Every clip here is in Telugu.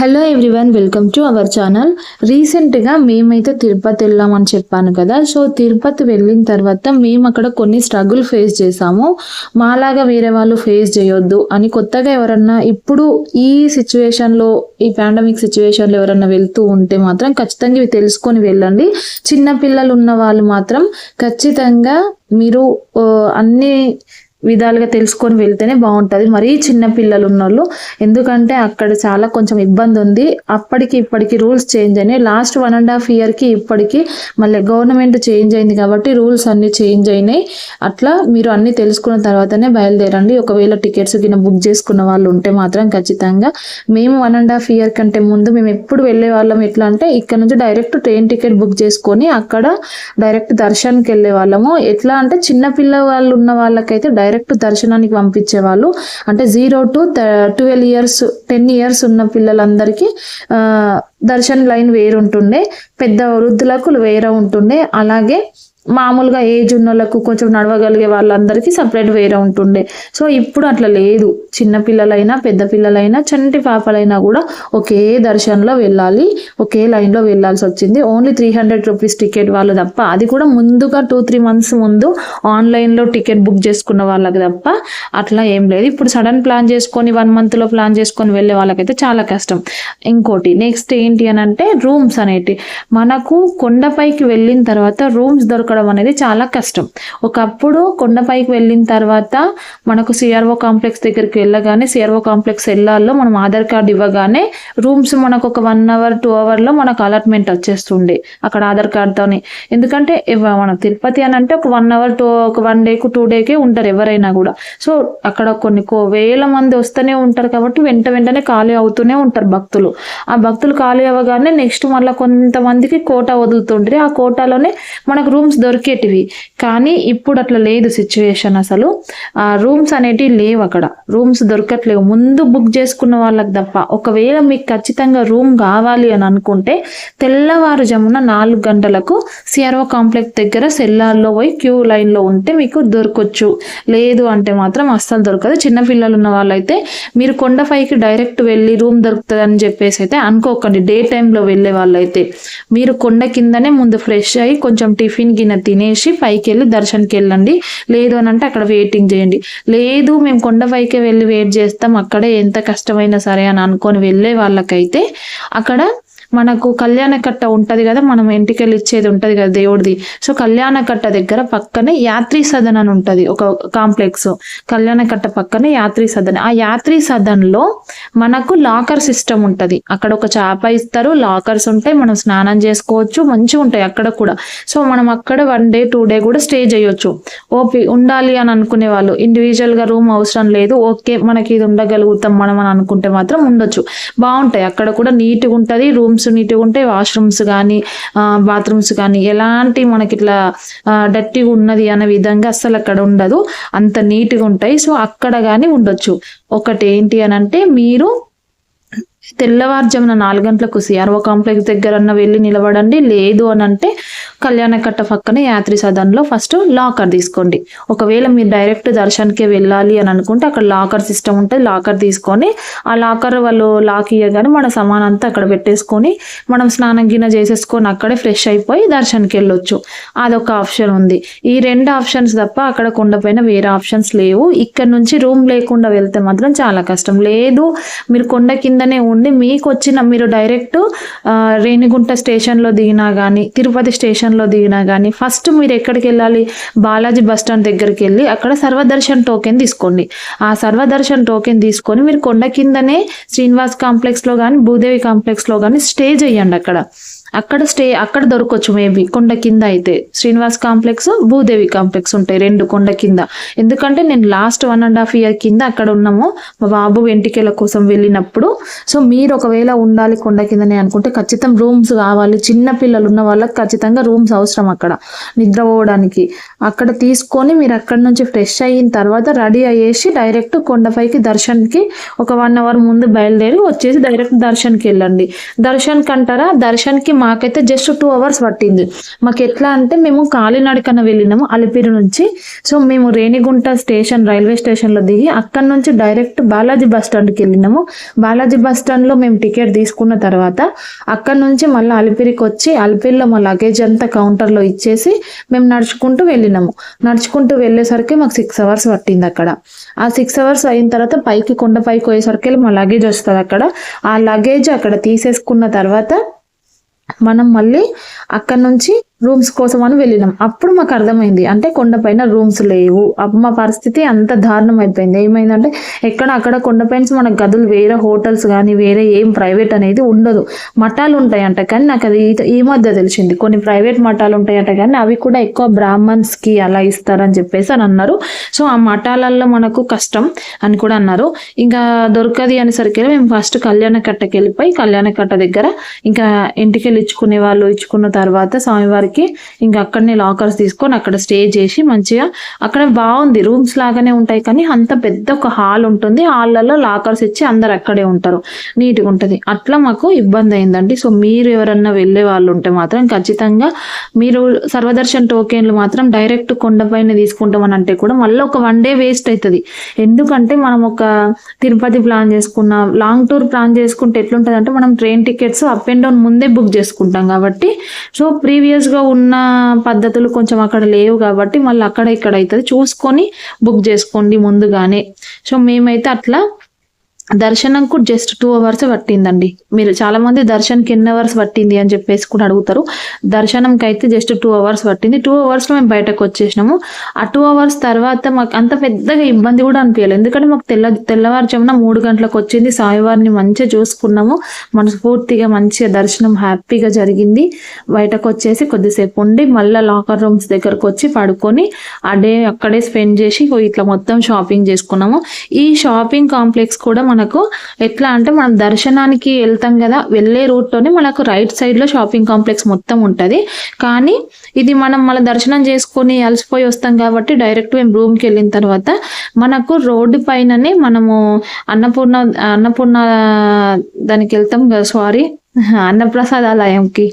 Hello everyone welcome to our channel రీసెంట్గా మేమైతే తిరుపతి వెళ్ళామని చెప్పాను కదా. సో తిరుపతి వెళ్ళిన తర్వాత మేము అక్కడ కొన్ని స్ట్రగుల్ ఫేస్ చేసాము మాలాగా వేరే వాళ్ళు ఫేస్ చేయొద్దు అని కొత్తగా ఎవరన్నా ఇప్పుడు ఈ సిచ్యువేషన్లో ఈ పాండమిక్ సిచ్యువేషన్లో ఎవరన్నా వెళ్తూ ఉంటే మాత్రం ఖచ్చితంగా ఇవి తెలుసుకొని వెళ్ళండి. చిన్న పిల్లలు ఉన్న వాళ్ళు మాత్రం ఖచ్చితంగా మీరు అన్ని విధాలుగా తెలుసుకొని వెళ్తేనే బాగుంటుంది. మరీ చిన్న పిల్లలు ఉన్నోళ్ళు ఎందుకంటే అక్కడ చాలా కొంచెం ఇబ్బంది ఉంది అప్పటికి ఇప్పటికి రూల్స్ చేంజ్ అయినాయి. లాస్ట్ వన్ అండ్ హాఫ్ ఇయర్కి ఇప్పటికి మళ్ళీ గవర్నమెంట్ చేంజ్ అయింది కాబట్టి రూల్స్ అన్నీ చేంజ్ అయినాయి. అట్లా మీరు అన్నీ తెలుసుకున్న తర్వాతనే బయలుదేరండి. ఒకవేళ టికెట్స్ కింద బుక్ చేసుకున్న వాళ్ళు ఉంటే మాత్రం ఖచ్చితంగా. మేము వన్ అండ్ హాఫ్ ఇయర్ కంటే ముందు మేము ఎప్పుడు వెళ్ళే వాళ్ళం ఎట్లా అంటే ఇక్కడ నుంచి డైరెక్ట్ ట్రైన్ టికెట్ బుక్ చేసుకొని అక్కడ డైరెక్ట్ దర్శనానికి వెళ్ళే వాళ్ళము. ఎట్లా అంటే చిన్నపిల్ల వాళ్ళు ఉన్న వాళ్ళకైతే డైరెక్ట్ దర్శనానికి పంపించేవాళ్ళు. అంటే zero to twelve years ten years ఉన్న పిల్లలందరికీ దర్శన్ లైన్ వేరు ఉంటుండే పెద్ద వృద్ధులకు వేరే ఉంటుండే. అలాగే మామూలుగా ఏజ్ ఉన్న వాళ్ళకు కొంచెం నడవగలిగే వాళ్ళందరికీ సపరేట్ వేరే ఉంటుండే. సో ఇప్పుడు అట్లా లేదు. చిన్న పిల్లలైనా పెద్ద పిల్లలైనా చంటి పాపలైనా కూడా ఒకే దర్శనంలో వెళ్ళాలి. ఒకే లైన్లో వెళ్ళాల్సి వచ్చింది. Only three hundred rupees ticket వాళ్ళు తప్ప అది కూడా ముందుగా టూ త్రీ మంత్స్ ముందు ఆన్లైన్లో టికెట్ బుక్ చేసుకున్న వాళ్ళకి తప్ప అట్లా ఏం లేదు. ఇప్పుడు సడన్ ప్లాన్ చేసుకొని వన్ మంత్లో ప్లాన్ చేసుకొని వెళ్ళే వాళ్ళకైతే చాలా కష్టం. ఇంకోటి నెక్స్ట్ ఏంటి అని అంటే రూమ్స్ అనేటి. మనకు కొండపైకి వెళ్ళిన తర్వాత రూమ్స్ దొరకడం అనేది చాలా కష్టం. ఒకప్పుడు కొండపైకి వెళ్ళిన తర్వాత మనకు సిఆర్ఓ కాంప్లెక్స్ దగ్గరికి వెళ్ళగానే సిఆర్ఓ కాంప్లెక్స్ వెళ్ళాల్లో మనం ఆధార్ కార్డు ఇవ్వగానే రూమ్స్ మనకు ఒక వన్ అవర్ టూ అవర్లో మనకు అలాట్మెంట్ వచ్చేస్తుండే అక్కడ ఆధార్ కార్డ్తోని. ఎందుకంటే మనం మన తిరుపతి అని అంటే ఒక వన్ అవర్ టూ ఒక వన్ డేకు టూ డేకే ఉంటారు ఎవరైనా కూడా. సో అక్కడ కొన్ని కో- వేల మంది వస్తూనే ఉంటారు కాబట్టి వెంట వెంటనే ఖాళీ అవుతూనే ఉంటారు భక్తులు. ఆ భక్తులు ఖాళీ అవ్వగానే నెక్స్ట్ మళ్ళీ కొంతమందికి కోటా వదులుతుండ్రి. ఆ కోటాలోనే మనకు రూమ్స్ దొరికేటివి. కానీ ఇప్పుడు అట్లా లేదు సిచ్యువేషన్ అసలు. ఆ రూమ్స్ అనేటివి లేవు అక్కడ. రూమ్స్ దొరకట్లేవు. ముందు బుక్ చేసుకున్న వాళ్ళకి తప్ప. ఒకవేళ మీకు ఖచ్చితంగా రూమ్ కావాలి అని అనుకుంటే తెల్లవారుజామున నాలుగు గంటలకు సిఆర్ఓ కాంప్లెక్స్ దగ్గర సెల్లార్లో పోయి క్యూ లైన్లో ఉంటే మీకు దొరకవచ్చు లేదు అంటే మాత్రం అస్సలు దొరకదు. చిన్నపిల్లలు ఉన్న వాళ్ళైతే మీరు కొండపైకి డైరెక్ట్ వెళ్ళి రూమ్ దొరుకుతుంది అని చెప్పేసి అయితే అనుకోకండి. డే టైంలో వెళ్ళే వాళ్ళైతే. మీరు కొండ కిందనే ముందు ఫ్రెష్ అయ్యి కొంచెం టిఫిన్ గిన్నె తినేసి పైకి వెళ్ళి దర్శనంకి వెళ్ళండి లేదు అని అంటే అక్కడ వెయిటింగ్ చేయండి. లేదు మేము కొండపైకే వెళ్ళి వెయిట్ చేస్తాం. అక్కడే ఎంత కష్టమైనా సరే అని అనుకొని వెళ్ళే వాళ్ళకైతే అక్కడ మనకు కళ్యాణకట్ట ఉంటది కదా మనం ఇంటికెళ్ళి ఇచ్చేది ఉంటది కదా దేవుడిది. సో కళ్యాణకట్ట దగ్గర పక్కనే యాత్రి సదన్ అని ఉంటది ఒక కాంప్లెక్స్. కళ్యాణకట్ట పక్కనే యాత్రి సదన్. ఆ యాత్రి సదన్లో మనకు లాకర్ సిస్టమ్ ఉంటది. అక్కడ ఒక చేప ఇస్తారు లాకర్స్ ఉంటాయి మనం స్నానం చేసుకోవచ్చు మంచిగా ఉంటాయి అక్కడ కూడా. సో మనం అక్కడ వన్ డే టూ డే కూడా స్టే చేయొచ్చు. ఓపి ఉండాలి అని అనుకునే వాళ్ళు ఇండివిజువల్గా రూమ్ అవసరం లేదు ఓకే మనకి ఇది ఉండగలుగుతాం మనం అని అనుకుంటే మాత్రం ఉండొచ్చు. బాగుంటాయి అక్కడ కూడా నీట్గా ఉంటుంది రూమ్స్ నీట్గా ఉంటే వాష్రూమ్స్ కానీ బాత్రూమ్స్ కానీ ఎలాంటి మనకి ఇట్లా డట్టిగా ఉన్నది అనే విధంగా అస్సలు అక్కడ ఉండదు. అంత నీట్గా ఉంటాయి. సో అక్కడ కానీ ఉండొచ్చు. ఒకటి ఏంటి అని అంటే మీరు తెల్లవారుజామున నాలుగు గంటలకు సిఆర్ఓ కాంప్లెక్స్ దగ్గర వెళ్ళి నిలబడండి. లేదు అని అంటే కళ్యాణకట్ట పక్కన యాత్రి సదన్లో ఫస్ట్ లాకర్ తీసుకోండి. ఒకవేళ మీరు డైరెక్ట్ దర్శన్కే వెళ్ళాలి అని అనుకుంటే అక్కడ లాకర్ సిస్టమ్ ఉంటుంది. లాకర్ తీసుకొని ఆ లాకర్ వాళ్ళు లాక్ ఇయ్యగానే మన సమాన్ అంతా అక్కడ పెట్టేసుకొని మనం స్నానం గిన్నె చేసేసుకొని అక్కడే ఫ్రెష్ అయిపోయి దర్శన్కి వెళ్ళొచ్చు. అదొక ఆప్షన్ ఉంది. ఈ రెండు ఆప్షన్స్ తప్ప అక్కడ కొండపైన వేరే ఆప్షన్స్ లేవు. ఇక్కడ నుంచి రూమ్ లేకుండా వెళ్తే మాత్రం చాలా కష్టం. లేదు మీరు కొండ కిందనే ఉండి మీకు వచ్చిన మీరు డైరెక్ట్ రేణిగుంట స్టేషన్లో దిగినా కానీ తిరుపతి స్టేషన్లో దిగినా కానీ ఫస్ట్ మీరు ఎక్కడికి వెళ్ళాలి? బాలాజీ బస్ స్టాండ్ దగ్గరికి వెళ్ళి అక్కడ సర్వదర్శన్ టోకెన్ తీసుకోండి. ఆ సర్వదర్శన్ టోకెన్ తీసుకొని మీరు కొండ కిందనే శ్రీనివాస్ కాంప్లెక్స్లో కానీ భూదేవి కాంప్లెక్స్లో కానీ స్టే చేయండి అక్కడ. అక్కడ స్టే అక్కడ దొరకవచ్చు మేబీ. కొండ కింద అయితే. శ్రీనివాస్ కాంప్లెక్స్ భూదేవి కాంప్లెక్స్ ఉంటాయి రెండు కొండ కింద. ఎందుకంటే నేను last one and half year కింద అక్కడ ఉన్నాము. మా బాబు వెంటికల కోసం వెళ్ళినప్పుడు. సో మీరు ఒకవేళ ఉండాలి కొండ కిందనే అనుకుంటే ఖచ్చితం రూమ్స్ కావాలి. చిన్న పిల్లలు ఉన్న వాళ్ళకి ఖచ్చితంగా రూమ్స్ అవసరం అక్కడ. నిద్రపోవడానికి అక్కడ తీసుకొని మీరు అక్కడ నుంచి ఫ్రెష్ అయిన తర్వాత రెడీ అయ్యేసి డైరెక్ట్ కొండపైకి దర్శన్కి ఒక వన్ అవర్ ముందు బయలుదేరి వచ్చేసి డైరెక్ట్ దర్శన్కి వెళ్ళండి. దర్శన్కి అంటారా? దర్శన్కి మాకైతే జస్ట్ టూ అవర్స్ పట్టింది. మాకు ఎట్లా అంటే మేము కాలినడకన వెళ్ళినాము అలిపిరి నుంచి. సో మేము రేణిగుంట స్టేషన్ రైల్వే స్టేషన్లో దిగి అక్కడ నుంచి డైరెక్ట్ బాలాజీ బస్ స్టాండ్కి వెళ్ళినాము. బాలాజీ బస్ స్టాండ్లో మేము టికెట్ తీసుకున్న తర్వాత అక్కడ నుంచి మళ్ళీ అలిపిరికి వచ్చి అలిపిరిలో మా లగేజ్ అంతా కౌంటర్లో ఇచ్చేసి మేము నడుచుకుంటూ వెళ్ళినాము. నడుచుకుంటూ వెళ్ళేసరికి మాకు సిక్స్ అవర్స్ పట్టింది అక్కడ. ఆ సిక్స్ అవర్స్ అయిన తర్వాత పైకి కొండ పైకి పోయేసరికి మా లగేజ్ వస్తుంది అక్కడ. ఆ లగేజ్ అక్కడ తీసేసుకున్న తర్వాత మనం మళ్ళీ అక్కడ నుంచి రూమ్స్ కోసం అని వెళ్ళినాం. అప్పుడు మాకు అర్థమైంది. అంటే కొండపైన రూమ్స్ లేవు. అప్పుడు మా పరిస్థితి అంత దారుణం అయిపోయింది. ఏమైందంటే ఎక్కడ అక్కడ కొండపైన మన గదులు వేరే హోటల్స్ కానీ వేరే ఏం ప్రైవేట్ అనేది ఉండదు. మఠాలు ఉంటాయంట కానీ నాకు అది ఈ- ఈ మధ్య తెలిసింది. కొన్ని ప్రైవేట్ మఠాలు ఉంటాయంట కానీ అవి కూడా ఎక్కువ బ్రాహ్మణ్స్కి అలా ఇస్తారని చెప్పేసి అని అన్నారు. సో ఆ మఠాలలో మనకు కష్టం అని కూడా అన్నారు. ఇంకా దొరకది అనేసరికి మేము ఫస్ట్ కళ్యాణకట్టకి వెళ్ళిపోయి కళ్యాణ కట్ట దగ్గర ఇంకా ఇంటికి వెళ్ళి ఇచ్చుకునే వాళ్ళు ఇచ్చుకున్న తర్వాత వాళ్ళకి ఇంకా అక్కడనే లాకర్స్ తీసుకొని అక్కడ స్టే చేసి మంచిగా అక్కడ బాగుంది. రూమ్స్ లాగానే ఉంటాయి కానీ అంత పెద్ద ఒక హాల్ ఉంటుంది. హాల్లలో లాకర్స్ ఇచ్చి అందరు అక్కడే ఉంటారు. నీట్గా ఉంటుంది. అట్లా మాకు ఇబ్బంది అయిందండి. సో మీరు ఎవరన్నా వెళ్ళే వాళ్ళు ఉంటే మాత్రం ఖచ్చితంగా మీరు సర్వదర్శన్ టోకెన్లు మాత్రం డైరెక్ట్ కొండపైన తీసుకుంటామని అంటే కూడా మళ్ళీ ఒక వన్ డే వేస్ట్ అవుతుంది. ఎందుకంటే మనం ఒక తిరుపతి ప్లాన్ చేసుకున్న లాంగ్ టూర్ ప్లాన్ చేసుకుంటే ఎట్లుంటుంది అంటే మనం train tickets up and down ముందే బుక్ చేసుకుంటాం కాబట్టి. సో ప్రీవియస్గా ఉన్న పద్ధతులు కొంచెం అక్కడ లేవు కాబట్టి మళ్ళీ అక్కడ ఇక్కడ అవుతుంది. చూసుకొని బుక్ చేసుకోండి ముందుగానే. సో మేమైతే అట్లా దర్శనంకు జస్ట్ టూ అవర్స్ పట్టిందండి. మీరు చాలా మంది దర్శన్కి ఎన్ని అవర్స్ పట్టింది అని చెప్పేసి కూడా అడుగుతారు. దర్శనంకి అయితే జస్ట్ టూ అవర్స్ పట్టింది టూ అవర్స్లో మేము బయటకు వచ్చేసినాము. ఆ టూ అవర్స్ తర్వాత మాకు అంత పెద్దగా ఇబ్బంది కూడా అనిపించలేదు ఎందుకంటే మాకు తెల్ల తెల్లవారుజామున మూడు గంటలకు వచ్చింది. స్వామివారిని మంచిగా చూసుకున్నాము. మనస్ఫూర్తిగా మంచిగా దర్శనం హ్యాపీగా జరిగింది. బయటకు వచ్చేసి కొద్దిసేపు ఉండి మళ్ళీ లాకర్ రూమ్స్ దగ్గరకు వచ్చి పడుకొని ఆ డే అక్కడే స్పెండ్ చేసి ఇట్లా మొత్తం షాపింగ్ చేసుకున్నాము. ఈ షాపింగ్ కాంప్లెక్స్ కూడా మనకు ఎట్లా అంటే మనం దర్శనానికి వెళ్తాం కదా వెళ్ళే రూట్లోనే మనకు రైట్ సైడ్లో షాపింగ్ కాంప్లెక్స్ మొత్తం ఉంటుంది. కానీ ఇది మనం మన దర్శనం చేసుకొని అలసిపోయి వస్తాం కాబట్టి డైరెక్ట్ మేము రూమ్కి వెళ్ళిన తర్వాత మనకు రోడ్డు పైననే మనము అన్నపూర్ణ అన్నపూర్ణ దానికి వెళ్తాం కదా సారీ. అన్నప్రసాదాలయంకి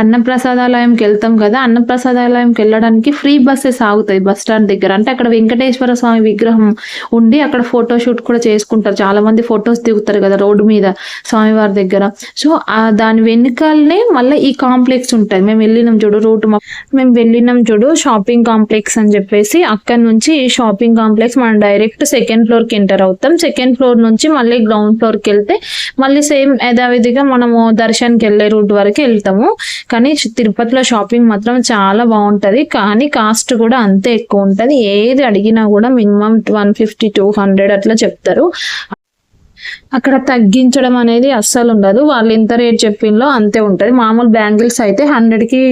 అన్నప్రసాదాలయంకి వెళ్తాం కదా అన్నప్రసాదాలయంకి వెళ్ళడానికి ఫ్రీ బస్సెస్ ఆగుతాయి బస్ స్టాండ్ దగ్గర. అంటే అక్కడ వెంకటేశ్వర స్వామి విగ్రహం ఉండి అక్కడ ఫోటో షూట్ కూడా చేసుకుంటారు. చాలా మంది ఫొటోస్ దిగుతారు కదా రోడ్డు మీద స్వామివారి దగ్గర. సో ఆ దాని వెనుకాలనే మళ్ళీ ఈ కాంప్లెక్స్ ఉంటుంది మేము వెళ్ళినాం చూడు రూట్ మేము వెళ్ళినాం చూడు షాపింగ్ కాంప్లెక్స్ అని చెప్పేసి అక్కడ నుంచి షాపింగ్ కాంప్లెక్స్ మనం డైరెక్ట్ సెకండ్ ఫ్లోర్కి ఎంటర్ అవుతాం. సెకండ్ ఫ్లోర్ నుంచి మళ్ళీ గ్రౌండ్ ఫ్లోర్కి వెళ్తే మళ్ళీ సేమ్ యథావిధిగా మనము దర్శన్కి వెళ్ళే రూట్ వరకు వెళ్తాము. కానీ తిరుపతిలో షాపింగ్ మాత్రం చాలా బాగుంటది. కానీ కాస్ట్ కూడా అంతే ఎక్కువ ఉంటుంది. ఏది అడిగినా కూడా minimum one fifty two hundred అట్లా చెప్తారు. అక్కడ తగ్గించడం అనేది అస్సలు ఉండదు. వాళ్ళు ఎంత రేట్ చెప్పిందో అంతే ఉంటుంది. మామూలు బ్యాంగిల్స్ అయితే హండ్రెడ్కి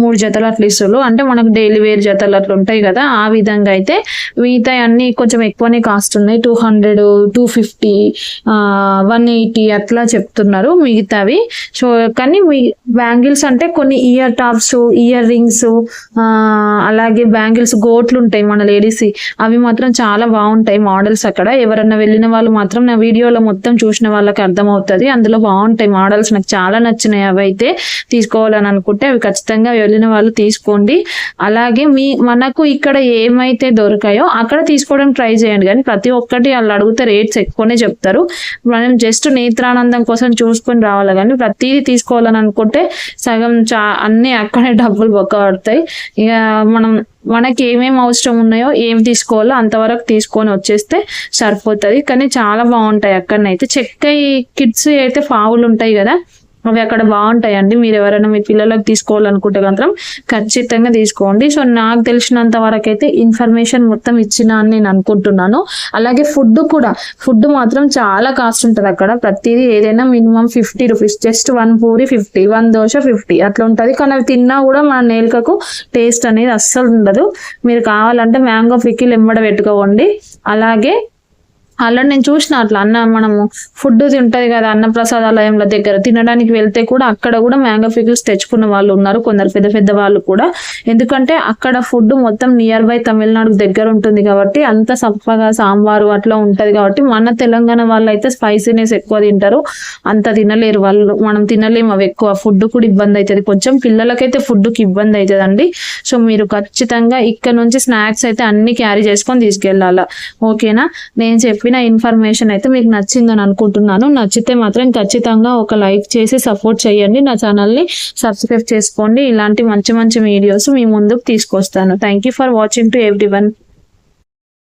మూడు జతలు అట్లా ఇస్తారు అంటే మనకు డైలీ వేర్ జతలు అట్లా ఉంటాయి కదా ఆ విధంగా అయితే మిగతా అన్ని కొంచెం ఎక్కువనే కాస్ట్ ఉన్నాయి. Two hundred two fifty one eighty అట్లా చెప్తున్నారు మిగతావి. సో కానీ మీ బ్యాంగిల్స్ అంటే కొన్ని ఇయర్ టాప్స్ ఇయర్ రింగ్స్ అలాగే బ్యాంగిల్స్ గోట్లు ఉంటాయి మన లేడీస్ అవి మాత్రం చాలా బాగుంటాయి మోడల్స్ అక్కడ. ఎవరన్నా వెళ్ళిన వాళ్ళు మాత్రం నా వీడియోలో మొత్తం చూసిన వాళ్ళకి అర్థమవుతుంది. అందులో బాగుంటాయి. మోడల్స్ నాకు చాలా నచ్చినాయి. అవి అయితే తీసుకోవాలని అనుకుంటే అవి ఖచ్చితంగా వెళ్ళిన వాళ్ళు తీసుకోండి. అలాగే మీ మనకు ఇక్కడ ఏమైతే దొరికాయో అక్కడ తీసుకోవడం ట్రై చేయండి. కానీ ప్రతి ఒక్కటి వాళ్ళు అడిగితే రేట్స్ ఎక్కువనే చెప్తారు. మనం జస్ట్ నేత్రానందం కోసం చూసుకొని రావాలి. కానీ ప్రతిదీ తీసుకోవాలని అనుకుంటే సగం చా అన్నీ అక్కడే డబ్బులు బొక్క పడతాయి. ఇక మనం మనకి ఏమేమి అవసరం ఉన్నాయో ఏం తీసుకోవాలో అంతవరకు తీసుకొని వచ్చేస్తే సరిపోతుంది. కానీ చాలా బాగుంటాయి అక్కడనైతే. చెక్క కిడ్స్ అయితే పావులు ఉంటాయి కదా. అవి అక్కడ బాగుంటాయండి. మీరు ఎవరైనా మీ పిల్లలకు తీసుకోవాలనుకుంటే మాత్రం ఖచ్చితంగా తీసుకోండి. సో నాకు తెలిసినంత వరకు అయితే ఇన్ఫర్మేషన్ మొత్తం ఇచ్చిన అని నేను అనుకుంటున్నాను. అలాగే ఫుడ్ కూడా. ఫుడ్ మాత్రం చాలా కాస్ట్ ఉంటుంది అక్కడ. ప్రతిదీ ఏదైనా minimum fifty rupees. Just one puri fifty one dosa fifty. అట్లా ఉంటుంది. కానీ అవి తిన్నా కూడా మన నేలకకు టేస్ట్ అనేది అస్సలు ఉండదు. మీరు కావాలంటే మ్యాంగో పికిల్ ఎంబడ పెట్టుకోండి. అలాగే ఆల్రెడీ నేను చూసిన అట్లా అన్న మనము ఫుడ్ ఉంటది కదా అన్న ప్రసాదాలయంల దగ్గర తినడానికి వెళ్తే కూడా అక్కడ కూడా మ్యాంగో పికిల్స్ తెచ్చుకున్న వాళ్ళు ఉన్నారు. కొందరు పెద్ద పెద్ద వాళ్ళు కూడా. ఎందుకంటే అక్కడ ఫుడ్ మొత్తం నియర్ బై తమిళనాడు దగ్గర ఉంటుంది కాబట్టి అంత సప్పగా సాంబారు అట్లా ఉంటది కాబట్టి మన తెలంగాణ వాళ్ళు అయితే స్పైసీనెస్ ఎక్కువ తింటారు. అంత తినలేరు వాళ్ళు. మనం తినలేము అవి ఎక్కువ. ఫుడ్ కూడా ఇబ్బంది అవుతుంది. కొంచెం పిల్లలకైతే ఫుడ్కి ఇబ్బంది అవుతుందండి. సో మీరు ఖచ్చితంగా ఇక్కడ నుంచి స్నాక్స్ అయితే అన్ని క్యారీ చేసుకొని తీసుకెళ్ళాలా? ఓకేనా? నేను చెప్పిన ఇన్ఫర్మేషన్ అయితే మీకు నచ్చిందని అనుకుంటున్నాను. నచ్చితే మాత్రం ఖచ్చితంగా ఒక లైక్ చేసి సపోర్ట్ చేయండి. నా ఛానల్ని సబ్స్క్రైబ్ చేసుకోండి. ఇలాంటి మంచి మంచి వీడియోస్ మీ ముందుకు తీసుకొస్తాను. Thank you for watching to every